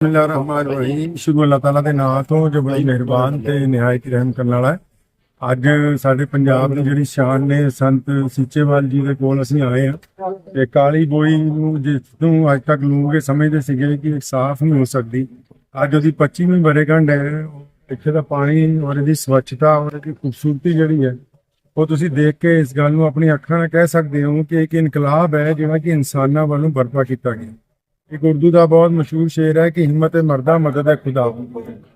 ਬਿਸਮਿਲ੍ਲਾਹਿਰ ਰਹਿਮਾਨ ਰਹੀਮ ਸ਼ੁਰੂ ਅੱਲਾਹ ਤਾਲਾ ਦੇ ਨਾਮ ਤੋਂ ਜੋ। ਬੜੀ ਮਿਹਰਬਾਨ ਤੇ ਨਿਹਾਇਤ ਰਹਿਮ ਕਰਨ ਵਾਲਾ ਹੈ ਅੱਜ ਸਾਡੇ ਪੰਜਾਬ ਦੀ ਜਿਹੜੀ ਸ਼ਾਨ ਨੇ ਸੰਤ ਸੀਚੇਵਾਲ ਜੀ ਦੇ ਕੋਲ ਅਸੀਂ ਆਏ ਹਾਂ। ਤੇ ਕਾਲੀ ਬੋਈ ਨੂੰ ਜਿਸ ਨੂੰ ਅੱਜ ਤੱਕ ਲੋਕ ਇਹ ਸਮਝਦੇ ਸੀਗੇ ਕਿ ਸਾਫ਼ ਨਹੀਂ ਹੋ ਸਕਦੀ। ਅੱਜ ਉਹਦੀ 25ਵੀਂ ਬਰੇਗੰਢ ਹੈ। ਇੱਥੇ ਦਾ ਪਾਣੀ ਔਰ ਇਹਦੀ ਸਵੱਛਤਾ ਔਰ ਇਹਦੀ ਖੂਬਸੂਰਤੀ ਜਿਹੜੀ ਹੈ ਉਹ ਤੁਸੀਂ ਦੇਖ ਕੇ ਇਸ ਗੱਲ ਨੂੰ ਆਪਣੀ ਅੱਖਾਂ ਨਾਲ ਕਹਿ ਸਕਦੇ ਹੋ ਕਿ ਇੱਕ ਇਨਕਲਾਬ ਹੈ ਜਿਹੜਾ ਕਿ ਇਨਸਾਨਾਂ ਵੱਲੋਂ ਬਰਪਾ ਕੀਤਾ ਗਿਆ। ਇੱਕ ਉਰਦੂ ਦਾ ਬਹੁਤ ਮਸ਼ਹੂਰ ਸ਼ੇਰ ਹੈ ਕਿ ਹਿੰਮਤ ਮਰਦਾ ਮਦਦ ਹੈ ਖੁਦਾ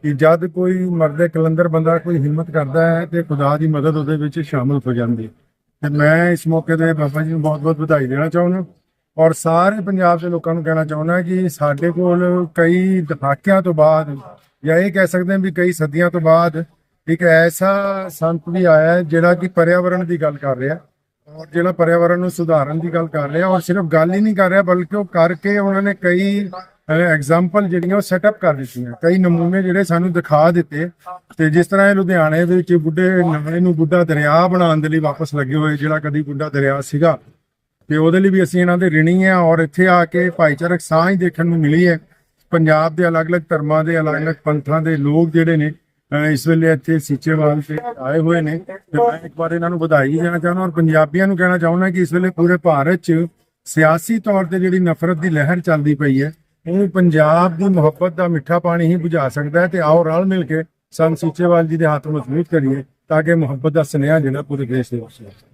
ਕਿ ਜਦ ਕੋਈ ਮਰਦੇ ਕਲੰਦਰ ਬੰਦਾ ਕੋਈ ਹਿੰਮਤ ਕਰਦਾ ਹੈ ਤੇ ਖੁਦਾ ਦੀ ਮਦਦ ਉਹਦੇ ਵਿੱਚ ਸ਼ਾਮਲ ਹੋ ਜਾਂਦੀ ਹੈ। ਤੇ ਮੈਂ ਇਸ ਮੌਕੇ ਤੇ ਬਾਬਾ ਜੀ ਨੂੰ ਬਹੁਤ-ਬਹੁਤ ਵਧਾਈ ਦੇਣਾ ਚਾਹੁੰਦਾ ਔਰ ਸਾਰੇ ਪੰਜਾਬ ਦੇ ਲੋਕਾਂ ਨੂੰ ਕਹਿਣਾ ਚਾਹੁੰਦਾ ਕਿ ਸਾਡੇ ਕੋਲ ਕਈ ਦਹਾਕਿਆਂ ਤੋਂ ਬਾਅਦ ਜਾਂ ਇਹ ਕਹਿ ਸਕਦੇ ਹਾਂ ਵੀ ਕਈ ਸਦੀਆਂ ਤੋਂ ਬਾਅਦ ਇੱਕ ਐਸਾ ਸੰਤ ਵੀ ਆਇਆ ਜਿਹੜਾ ਕਿ ਪਰਿਆਵਰਣ ਦੀ ਗੱਲ ਕਰ ਰਿਹਾ। ਔਰ ਜਿਹੜਾ ਪਰਿਆਵਰਣ ਨੂੰ ਸੁਧਾਰਨ ਦੀ ਗੱਲ ਕਰ ਰਿਹਾ ਔਰ ਸਿਰਫ ਗੱਲ ਹੀ ਨਹੀਂ ਕਰ ਰਿਹਾ, ਬਲਕਿ ਉਹ ਕਰਕੇ ਉਹਨਾਂ ਨੇ ਕਈ ਐਗਜ਼ਾਮਪਲ ਜਿਹੜੀਆਂ ਉਹ ਸੈਟਅਪ ਕਰ ਦਿੱਤੀਆਂ। ਕਈ ਨਮੂਨੇ ਜਿਹੜੇ ਸਾਨੂੰ ਦਿਖਾ ਦਿੱਤੇ। ਤੇ ਜਿਸ ਤਰ੍ਹਾਂ ਇਹ ਲੁਧਿਆਣੇ ਦੇ ਵਿੱਚ ਬੁੱਢੇ ਨਵੇਂ ਨੂੰ ਬੁੱਢਾ ਦਰਿਆ ਬਣਾਉਣ ਦੇ ਲਈ ਵਾਪਸ ਲੱਗੇ ਹੋਏ, ਜਿਹੜਾ ਕਦੀ ਬੁੱਢਾ ਦਰਿਆ ਸੀਗਾ। ਤੇ ਉਹਦੇ ਲਈ ਵੀ ਅਸੀਂ ਇਹਨਾਂ ਦੇ ਰਿਣੀ ਆ, ਔਰ ਇੱਥੇ ਆ ਕੇ ਭਾਈਚਾਰਕ ਸਾਂਝ ਦੇਖਣ ਨੂੰ ਮਿਲੀ ਹੈ। ਪੰਜਾਬ ਦੇ ਅਲੱਗ-ਅਲੱਗ ਧਰਮਾਂ ਦੇ, ਅਲੱਗ-ਅਲੱਗ ਪੰਥਾਂ ਦੇ ਲੋਕ ਜਿਹੜੇ ਨੇ ਇਸ ਵੇਲੇ ਇੱਥੇ ਸੀਚੇਵਾਲ ਤੇ ਆਏ ਹੋਏ ਨੇ ਤੇ ਮੈਂ ਇੱਕ ਵਾਰ ਇਹਨਾਂ ਨੂੰ ਵਧਾਈ ਦੇਣਾ ਚਾਹੁੰਦਾ ਔਰ ਪੰਜਾਬੀਆਂ ਨੂੰ ਕਹਿਣਾ ਚਾਹੁੰਦਾ ਕਿ ਇਸ ਵੇਲੇ ਪੂਰੇ ਭਾਰਤ 'ਚ ਸਿਆਸੀ ਤੌਰ ਤੇ ਜਿਹੜੀ ਨਫ਼ਰਤ ਦੀ ਲਹਿਰ ਚੱਲਦੀ ਪਈ ਹੈ ਉਹ ਪੰਜਾਬ ਦੀ ਮੁਹੱਬਤ ਦਾ ਮਿੱਠਾ ਪਾਣੀ ਹੀ ਬੁਝਾ ਸਕਦਾ ਹੈ ਤੇ ਆਓ ਰਲ ਮਿਲ ਕੇ ਸੰਤ ਸੀਚੇਵਾਲ ਜੀ ਦੇ ਹੱਥ ਮਜ਼ਬੂਤ ਕਰੀਏ ਤਾਂ ਕਿ ਮੁਹੱਬਤ ਦਾ ਸੁਨੇਹਾ ਜਿਹੜਾ ਪੂਰੇ ਦੇਸ਼ ਦੇ ਵਿੱਚ